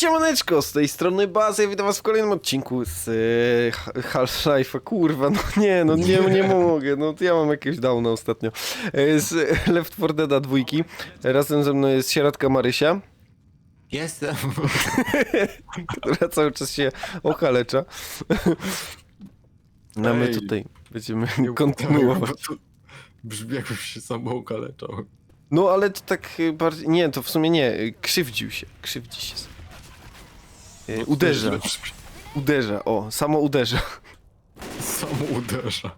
Siemaneczko, z tej strony Bazy, witam was w kolejnym odcinku z e, Ha- Half-Life'a, kurwa, no nie, no nie, nie mogę, no ja mam jakieś downa ostatnio. E, z Left 4 Dead'a dwójki, razem ze mną jest sierotka Marysia, Jestem. która cały czas się okalecza. No my Ej. tutaj będziemy kontynuować. To Brzmi jakbym się sam okaleczał. No ale to tak e, bardziej, nie, to w sumie nie, e, krzywdził się, krzywdzi się. E, Uderza, uderza, o, samo uderza. Samo uderza.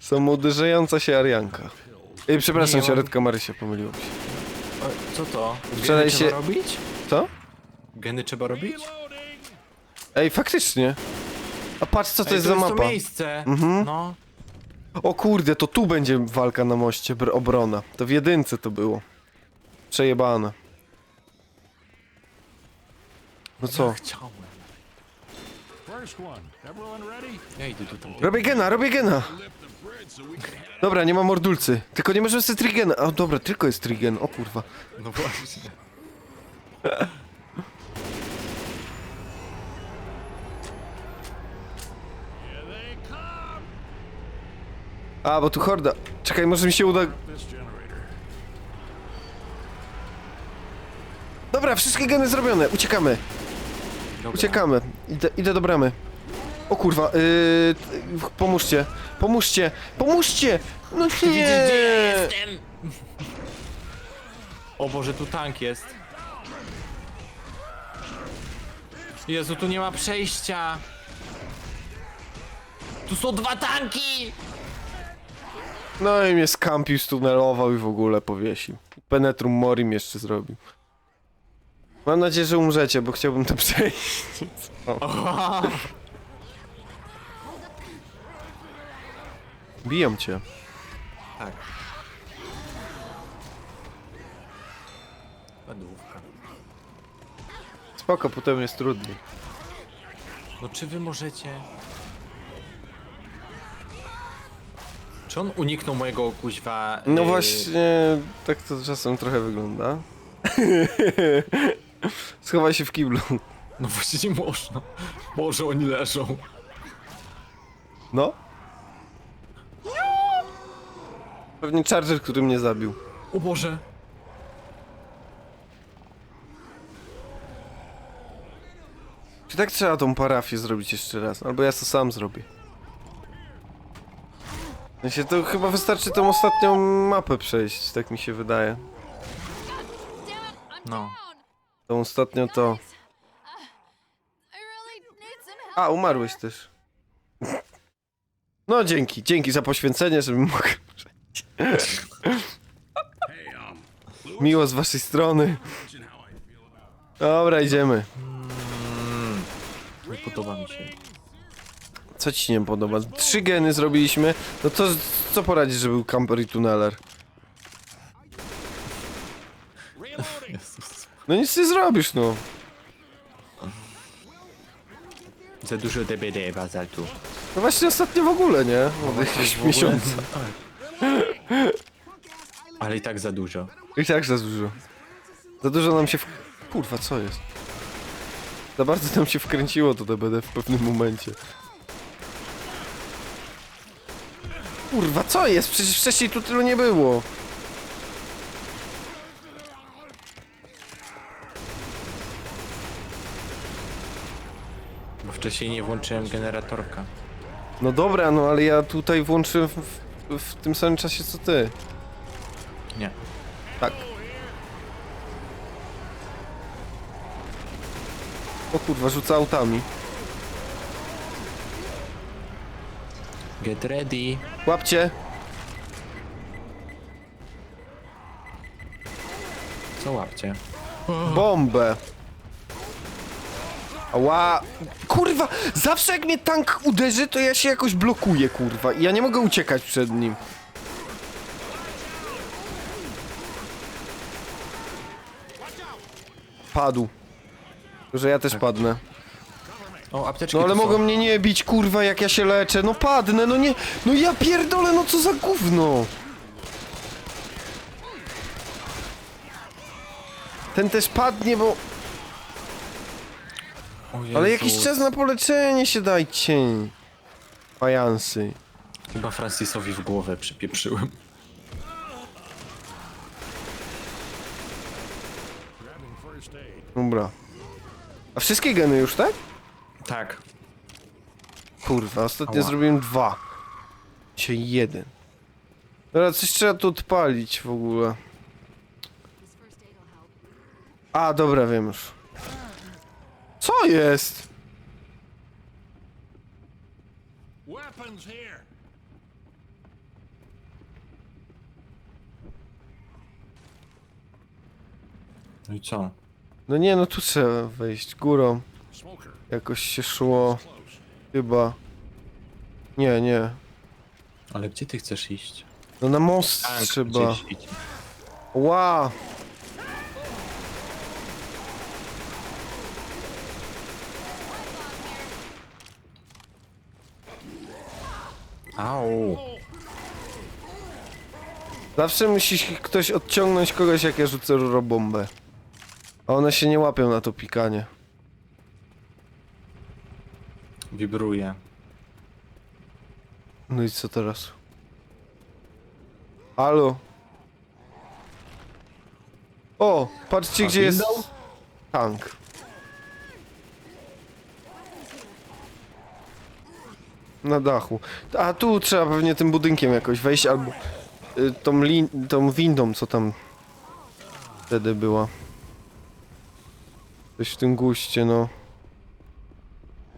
Samouderzająca się Arianka. Ej, przepraszam, Nie, on- sierotka Marysia, pomyliło mi się. Co to? Geny Wczoraj trzeba się- robić? Co? Geny trzeba robić? Ej, faktycznie. A patrz, co to jest za to mapa. miejsce. Mhm. No. O kurde, to tu będzie walka na moście, br- obrona. To w jedynce to było. Przejebane. No co? Chciałem. Ja idę do. Robię gena, robię gena! Dobra, nie ma mordulcy. Tylko nie możemy sobie trigena. A dobra, tylko jest trigen, o kurwa. No właśnie. A, bo tu horda. Czekaj, może mi się uda... Dobra, wszystkie geny zrobione, uciekamy. Dobra. Uciekamy. Idę, idę do bramy. O kurwa, yy, t- pomóżcie. Pomóżcie. Pomóżcie! No nie! Widzisz, gdzie ja jestem? O Boże, tu tank jest. Jezu, tu nie ma przejścia. Tu są dwa tanki! No i mnie skampił, stunelował i w ogóle powiesił. Penetrum morim jeszcze zrobił. Mam nadzieję, że umrzecie, bo chciałbym to przejść. O. Biją cię. Tak. Lodówka. Spoko, potem jest trudniej. No czy wy możecie? Czy on uniknął mojego kuźwa? No yy, właśnie, tak to czasem trochę wygląda. Schowaj się w kiblu. No właśnie nie można. Może oni leżą. No. Pewnie Charger, który mnie zabił. O Boże. Czy tak trzeba tą parafię zrobić jeszcze raz? Albo ja to sam zrobię. Się to chyba wystarczy tą ostatnią mapę przejść, tak mi się wydaje. No. Tą ostatnią to... A, umarłeś też. No dzięki, dzięki za poświęcenie, żebym mógł Miło z waszej strony. Dobra, idziemy. Nie podoba mi się. Co ci się nie podoba? Trzy geny zrobiliśmy. No to co poradzisz, że był camper i tuneler? Jezus. No nic nie zrobisz, no. Za dużo DBD bazaltu. No właśnie ostatnio w ogóle, nie? Od jakiegoś miesiąca. Ale i tak za dużo. I tak za dużo. Za dużo nam się w... Kurwa, co jest? Za bardzo nam się wkręciło to DBD w pewnym momencie. Kurwa, co jest? Przecież wcześniej tu tylu nie było. Wcześniej nie włączyłem generatorka. No dobra, no ale ja tutaj włączyłem w, w, w tym samym czasie co ty. Nie. Tak. O kurwa, rzuca autami. Get ready. Łapcie! Co łapcie? Bombę! Ała! Kurwa! Zawsze jak mnie tank uderzy, to ja się jakoś blokuję, kurwa. I ja nie mogę uciekać przed nim. Padł. Że ja też padnę. O, apteczki No ale są. mogą mnie nie bić, kurwa, jak ja się leczę. No padnę, no nie... No ja pierdolę, no co za gówno! Ten też padnie, bo... Ale jakiś czas na poleczenie się dajcie. Fajansy. Chyba Francisowi w głowę przypieprzyłem. Dobra. A wszystkie geny już, tak? Tak. Kurwa, ostatnio Ała. zrobiłem dwa. Dzisiaj jeden. Dobra, coś trzeba tu odpalić w ogóle. A, dobra, wiem już. Co jest? Weapons here. No i co? No nie, no tu trzeba wejść górą. Smoker. Jakoś się szło, Close. chyba. Nie, nie. Ale gdzie ty chcesz iść? No na most Tak, trzeba. Ła! Au. Zawsze musi ktoś odciągnąć kogoś, jak ja rzucę rurobombę. A one się nie łapią na to pikanie. Wibruje. No i co teraz? Halo? O, patrzcie A gdzie jest tank. Na dachu. A tu trzeba pewnie tym budynkiem jakoś wejść, albo y, tą, lin tą windą, co tam wtedy była. Coś w tym guście, no.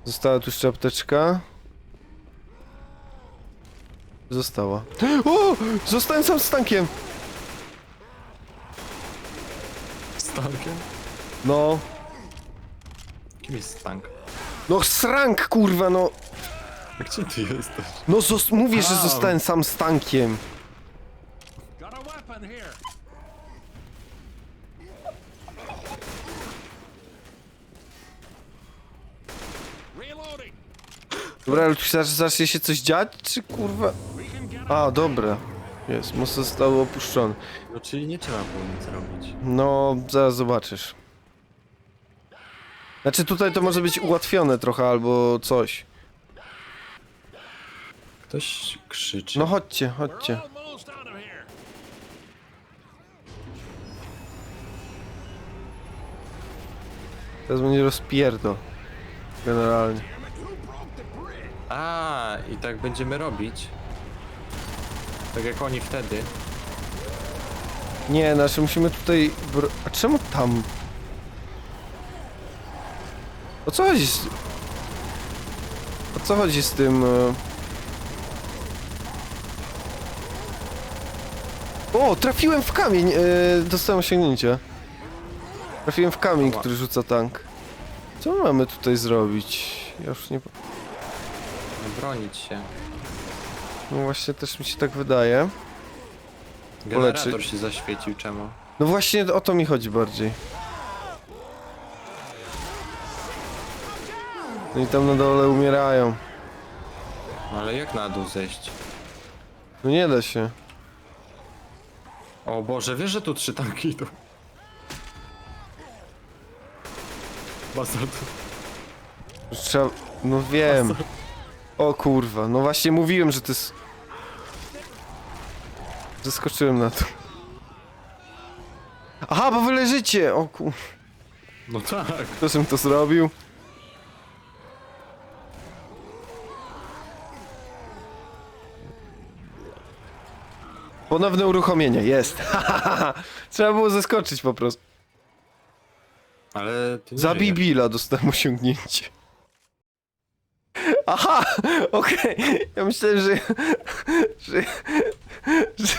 Została tu jeszcze apteczka. Została. O! Zostałem sam z tankiem! Z tankiem? No. Kim jest tank? No srank, kurwa, no. A Gdzie ty jesteś? No zos- mówię, że A. zostałem sam z tankiem. Got a weapon here. Reloading. Dobra, ale tu zac- zacznie się coś dziać, czy kurwa? We can get A, dobra. Jest, most został opuszczony. No czyli nie trzeba było nic robić. No, zaraz zobaczysz. Znaczy tutaj to może być ułatwione trochę, albo coś. Ktoś krzyczy. No chodźcie, chodźcie. Teraz będzie rozpierdol. Generalnie. A, i tak będziemy robić. Tak jak oni wtedy. Nie, znaczy musimy tutaj... bro- A czemu tam? O co chodzi z... O co chodzi z tym... e? O, trafiłem w kamień! e, Dostałem osiągnięcie. Trafiłem w kamień, który rzuca tank. Co my mamy tutaj zrobić? Ja już nie... Bronić się. No właśnie, też mi się tak wydaje. Generator Poleczyć. się zaświecił, czemu? No właśnie o to mi chodzi bardziej. No i tam na dole umierają. No ale jak na dół zejść? No nie da się. O Boże, wiesz, że tu trzy tanki idą? Basalt. Trzeba... No wiem. O kurwa, no właśnie mówiłem, że to jest... Zeskoczyłem na to. Aha, bo wy leżycie! O kur... No tak. Kto to zrobił? Ponowne uruchomienie, jest. Trzeba było zeskoczyć po prostu. Ale ty nie Zabij żyjesz. Billa, dostałem osiągnięcie. Aha, okej. Ja myślałem, że... że... że...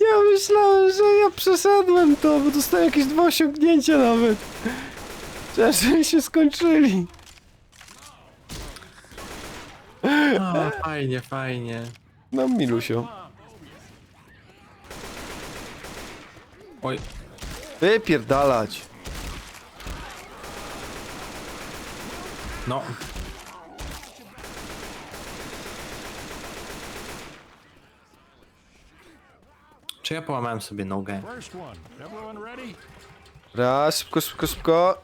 Ja myślałem, że ja przeszedłem to, bo dostałem jakieś dwa osiągnięcia nawet. Żeby się skończyli. A, fajnie, fajnie. No, Milusio. Oj, Wypierdalać. no. Czy ja połamałem sobie nogę? Raz, szybko, szybko, szybko.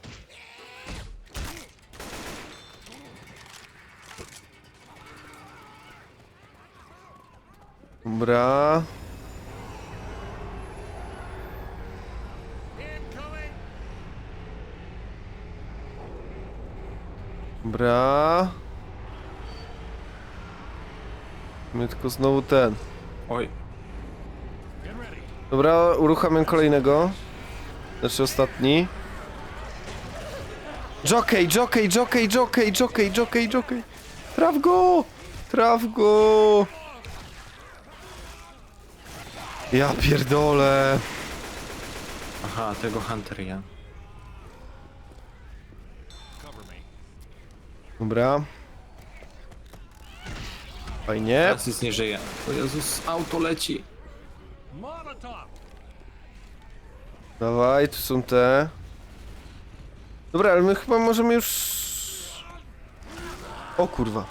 Dobra. Dobra. My tylko znowu ten. Oj. Dobra, uruchamiam kolejnego. Znaczy ostatni. Jockey, jockey, jockey, jockey, jockey, jockey, jockey. Traf go! Traf go! Ja pierdolę. aha, tego Hunter ja. Dobra. Fajnie. Teraz nic nie żyje. O Jezus, auto leci. Dawaj, tu są te. Dobra, ale my chyba możemy już... O kurwa.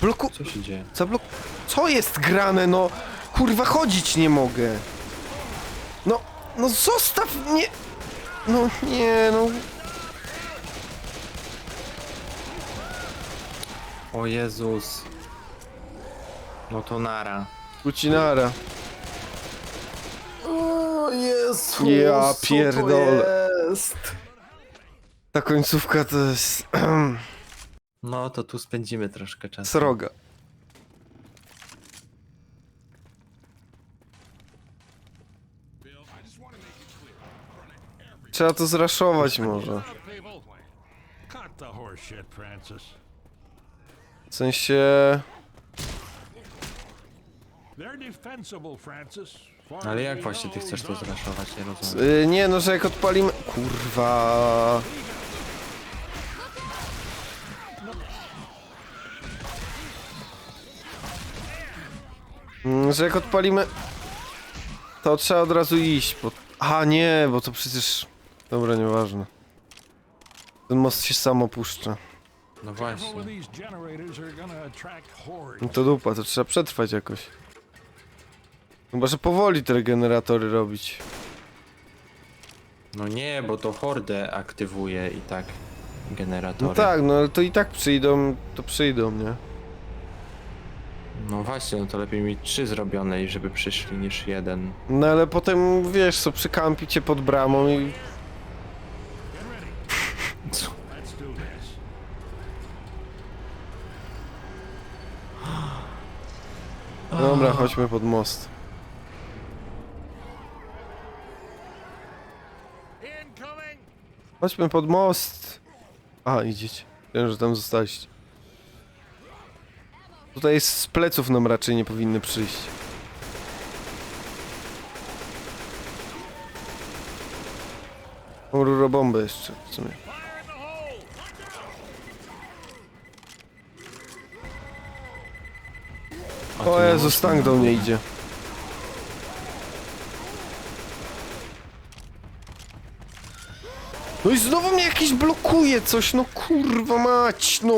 Bloku... Co się dzieje? Zablok... Co jest grane, no? Kurwa, chodzić nie mogę. No, no zostaw mnie... No nie, no... O Jezus. No to nara. Ucinara. O Jezu. Ja pierdolę. Ta końcówka to jest... No to tu spędzimy troszkę czasu. sroga. Trzeba to zraszować może. W sensie... Ale jak właśnie ty chcesz to zraszować? Nie rozumiem. Y, nie no, że jak odpalimy... Kurwa... Mm, Że jak odpalimy... To trzeba od razu iść, bo... A nie, bo to przecież... Dobra, nieważne. Ten most się sam opuszcza. No właśnie. No to dupa, to trzeba przetrwać jakoś. Chyba, że powoli te regeneratory robić. No nie, bo to hordę aktywuje i tak generatory. No tak, no ale to i tak przyjdą, to przyjdą, nie? No właśnie, no to lepiej mieć trzy zrobione i żeby przyszli niż jeden. No ale potem, wiesz co, przykampicie pod bramą i... Get ready. Co? Let's do this. Dobra, chodźmy pod most. Chodźmy pod most. A, idziecie. Wiem, że tam zostaliście. Tutaj z pleców nam raczej nie powinny przyjść. Mam rurobombę jeszcze, w sumie. A tu O nie Jezu, można. tank do mnie idzie. No i znowu mnie jakiś blokuje coś, no kurwa mać, no.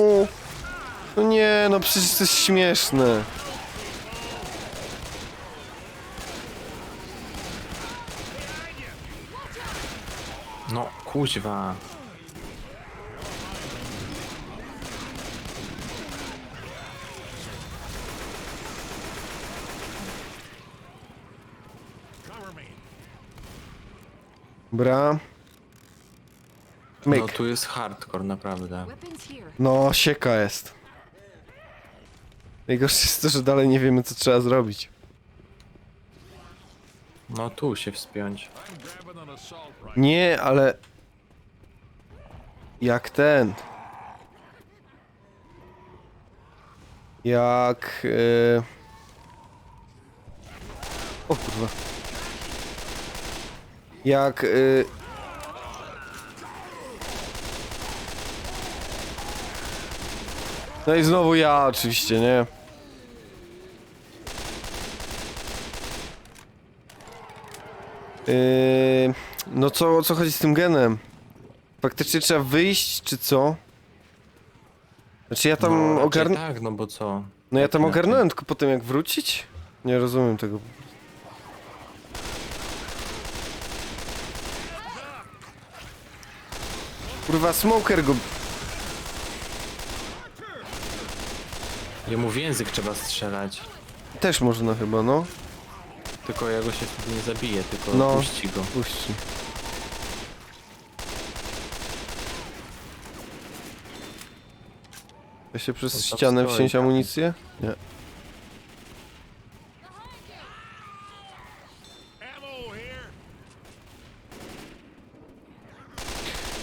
No nie, no przecież to jest śmieszne. No, kuźwa. Bra. No Myk. tu jest hardcore, naprawdę. Weapons here. No, sieka jest. Najgorsze jest to, że dalej nie wiemy, co trzeba zrobić. No tu się wspiąć. Nie, ale... Jak ten... Jak... Yy... O kurwa. Jak... Yy... No i znowu ja oczywiście, nie? Yy, no co, o co chodzi z tym genem? Faktycznie trzeba wyjść, czy co? Znaczy ja tam no, ogarnę... Tak, no bo co? No ja tam ogarnąłem, tylko potem jak wrócić? Nie rozumiem tego. Kurwa, smoker go... Jemu w język trzeba strzelać. Też można chyba, no. Tylko ja go się wtedy nie zabiję, tylko No. puści go. Puści. Da się przez On tam ścianę stoi, wsiąść tak. amunicję? Nie.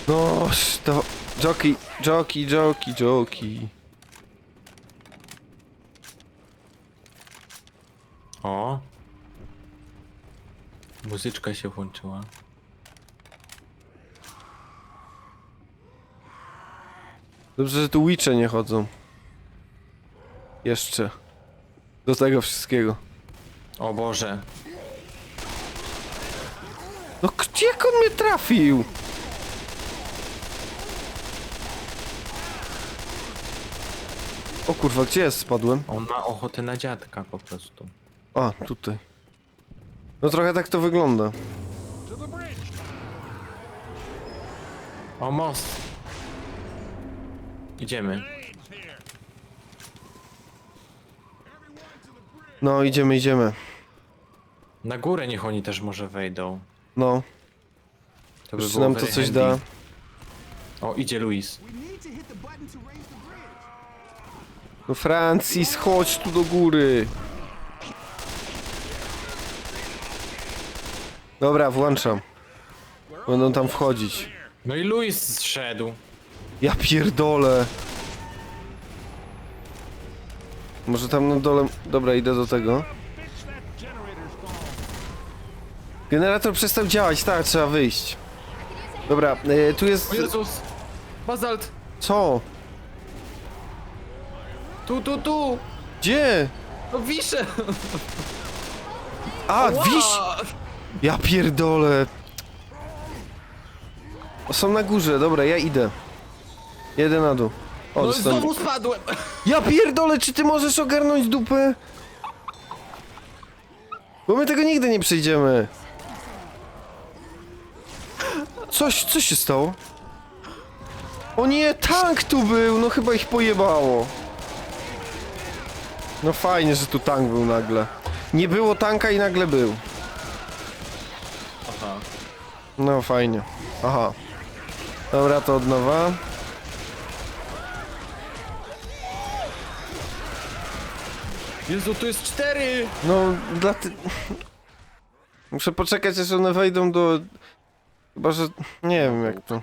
No, to... Joki, joki, joki, joki. O! Muzyczka się włączyła. Dobrze, że tu Witche nie chodzą. Jeszcze. Do tego wszystkiego. O Boże. No gdzie jak on mnie trafił? O kurwa, gdzie ja spadłem? On ma ochotę na dziadka po prostu. A, tutaj. No trochę tak to wygląda. To. O, most! Idziemy. No, idziemy, idziemy. Na górę niech oni też może wejdą. No, To by było nam to very coś handy. da. O, idzie Luis. No Francis, chodź tu do góry. Dobra, włączam. Będą tam wchodzić. No i Luis zszedł. Ja pierdolę. Może tam na dole... Dobra, idę do tego. Generator przestał działać, tak, trzeba wyjść. Dobra, y, tu jest... O Jezus! Bazalt! Co? Tu, tu, tu! Gdzie? No wiszę! A, wiś! Ja pierdolę. O, są na górze, dobra, ja idę. Jedę na dół. O, No dostałem- znowu spadłem! Ja pierdolę, czy ty możesz ogarnąć dupę? Bo my tego nigdy nie przejdziemy. Coś, co się stało? O nie, tank tu był, no chyba ich pojebało. No fajnie, że tu tank był nagle. Nie było tanka i nagle był. Aha. No fajnie. Aha. Dobra, to od nowa. Jezu, tu jest cztery! No, dla ty... Muszę poczekać, aż one wejdą do... Chyba, że... Nie wiem jak to...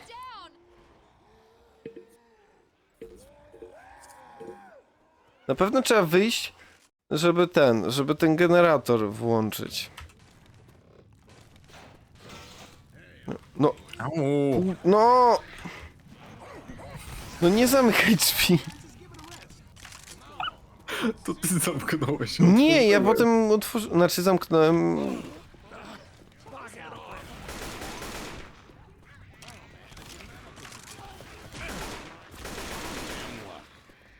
Na pewno trzeba wyjść, żeby ten, żeby ten generator włączyć. No, Au. no! No nie zamykaj drzwi. To ty zamknąłeś. Nie, ja potem otworzyłem, znaczy zamknąłem.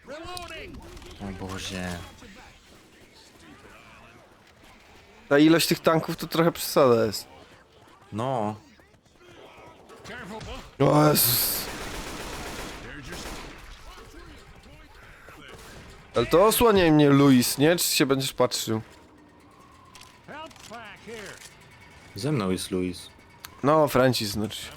Reloading. O Boże. Ta ilość tych tanków to trochę przesada jest. No. O Jezus. Ale to osłaniaj mnie, Luis, nie? Czy się będziesz patrzył? Ze mną jest Luis. No, Francis, znaczy. się.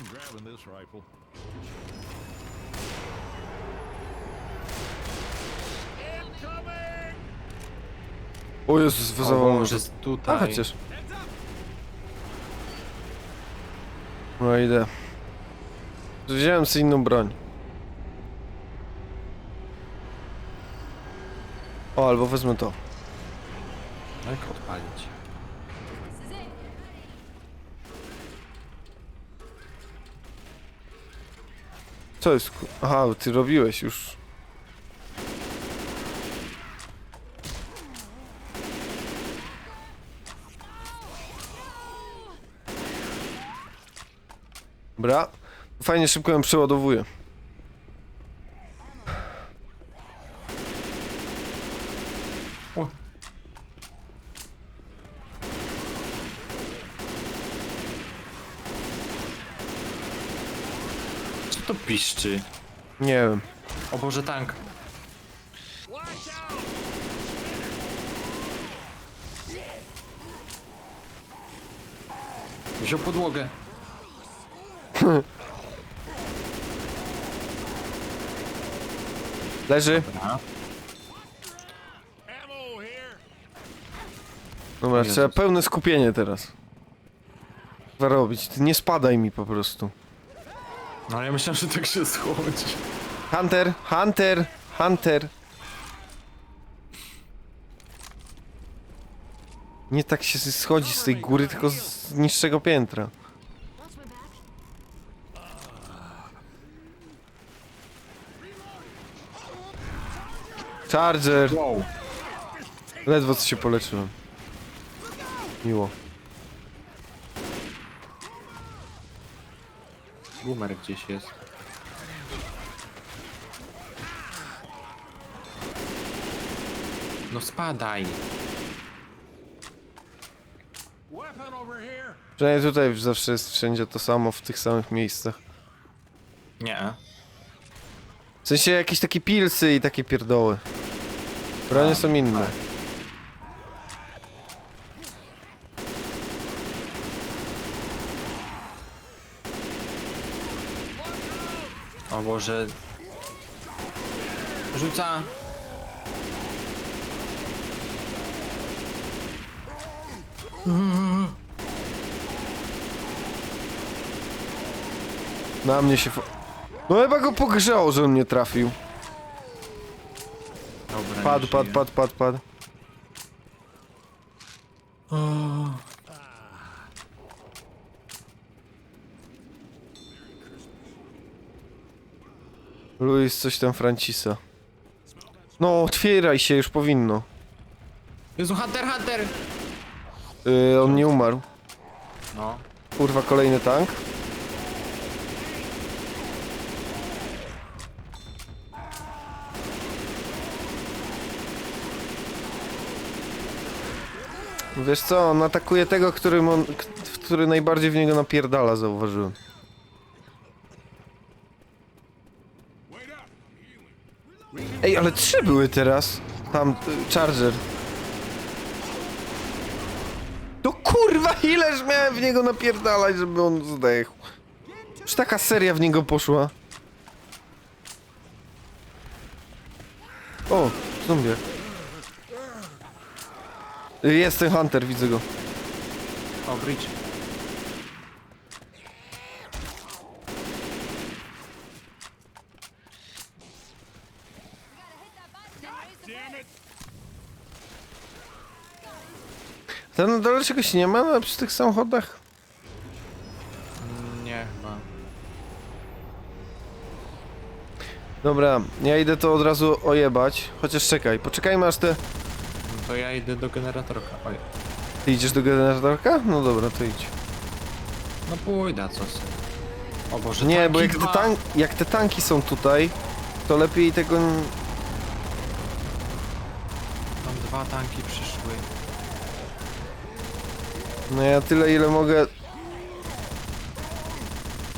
O Jezus, O. Boże, tutaj. A chociaż. No idę. Wziąłem sobie inną broń. O, albo wezmę to. Jak odpalić? Co jest? ku- Aha, ty robiłeś już. Dobra. Fajnie szybko ją przeładowuję. O. Co to piszczy? Nie wiem. O Boże, tank. Wziął podłogę. Leży. Dobra. Jezus. trzeba pełne skupienie teraz. Trzeba robić. Ty nie spadaj mi po prostu. No ja myślałem, że tak się schodzi. Hunter, Hunter, Hunter. Nie tak się schodzi z tej góry, tylko z niższego piętra. Charger! Wow. Ledwo co się poleczyłem. Miło. Boomer gdzieś jest. No spadaj. Przynajmniej tutaj zawsze jest wszędzie to samo, w tych samych miejscach. Nie. W sensie jakieś takie pilsy i takie pierdoły. Bronie są inne. O Boże. Rzuca. Na mnie się... fo- No chyba go pogrzało, że on mnie trafił. Padł, padł, padł, padł, padł. Luis, coś tam Francisa. No, otwieraj się, już powinno. Jezu, Hunter, Hunter! Yy, on nie umarł. No. Kurwa, kolejny tank. Wiesz co, on atakuje tego, którym on, który najbardziej w niego napierdala, zauważyłem. Ej, ale trzy były teraz. Tam, y, Charger. To kurwa, ileż miałem w niego napierdalać, żeby on zdechł. Już taka seria w niego poszła. O, zombie. Jest ten Hunter, widzę go. O, bridge. Ten na dole czegoś nie ma no, przy tych samochodach? Nie, chyba. Dobra, ja idę to od razu ojebać. Chociaż czekaj, poczekajmy aż te... To ja idę do generatorka. Oj. Ty idziesz do generatorka? No dobra, to idź. No pójdę, a co sy. O Boże, Nie, bo jak te, tank, jak te tanki są tutaj, to lepiej tego... n- Tam dwa tanki przyszły. No ja tyle ile mogę...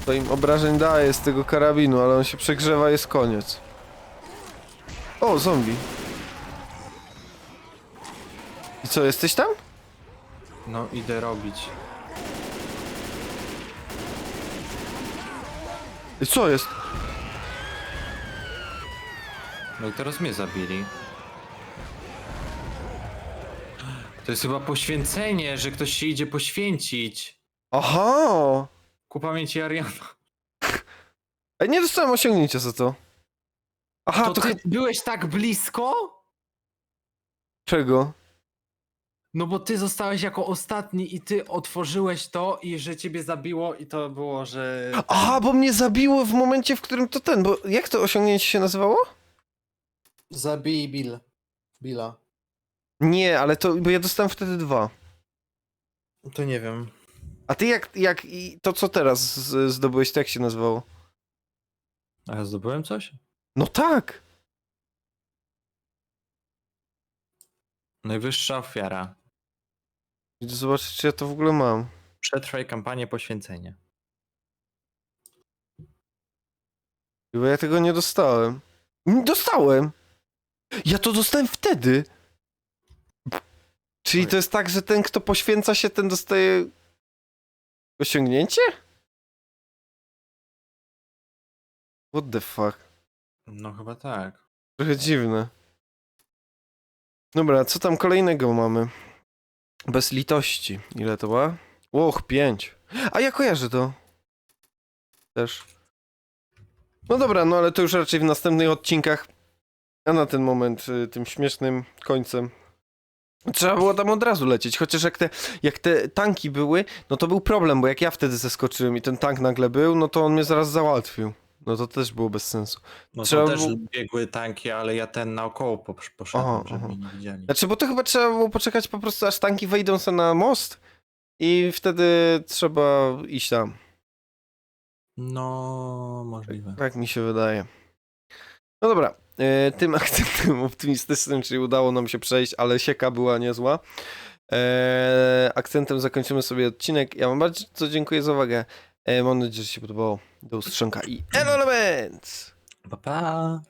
To im obrażeń daję z tego karabinu, ale on się przegrzewa, jest koniec. O, zombie. I co, jesteś tam? No idę robić. I co jest? No i teraz mnie zabili. To jest chyba poświęcenie, że ktoś się idzie poświęcić. Aha! Ku pamięci Ariana. Ej, nie dostałem osiągnięcia za to. Aha, to to, ty chy- byłeś tak blisko? Czego? No bo ty zostałeś jako ostatni i ty otworzyłeś to i że ciebie zabiło i to było, że... Aha, bo mnie zabiło w momencie, w którym to ten, bo jak to osiągnięcie się nazywało? Zabij Bill. Billa. Nie, ale to, bo ja dostałem wtedy dwa. To nie wiem. A ty jak, jak i to co teraz z, zdobyłeś, to jak się nazywało? A ja zdobyłem coś? No tak! Najwyższa ofiara. Idę zobaczyć, czy ja to w ogóle mam. Przetrwaj kampanię poświęcenia. Bo ja tego nie dostałem. Mm, Dostałem! Ja to dostałem wtedy! Czyli to jest tak, że ten, kto poświęca się, ten dostaje osiągnięcie? What the fuck? No chyba tak. Trochę dziwne. Dobra, co tam kolejnego mamy? Bez litości. Ile to ma? Łoch, pięć. A ja kojarzę to. Też. No dobra, no ale to już raczej w następnych odcinkach. A na ten moment y, tym śmiesznym końcem. Trzeba było tam od razu lecieć, chociaż jak te, jak te tanki były, no to był problem, bo jak ja wtedy zeskoczyłem i ten tank nagle był, no to on mnie zaraz załatwił. No to też było bez sensu. No Trzeba to też było- biegły tanki, ale ja ten naokoło posz- poszedłem, Aha, żeby aha. nie widzieli. Znaczy, bo to chyba trzeba było poczekać po prostu, aż tanki wejdą sobie na most i wtedy trzeba iść tam. No, możliwe. Tak mi się wydaje. No dobra, e, tym akcentem optymistycznym, czyli udało nam się przejść, ale sieka była niezła. E, akcentem zakończymy sobie odcinek. Ja wam bardzo dziękuję za uwagę. E, mam nadzieję, że się podobało. Do usłyszonka i Element! Pa, pa.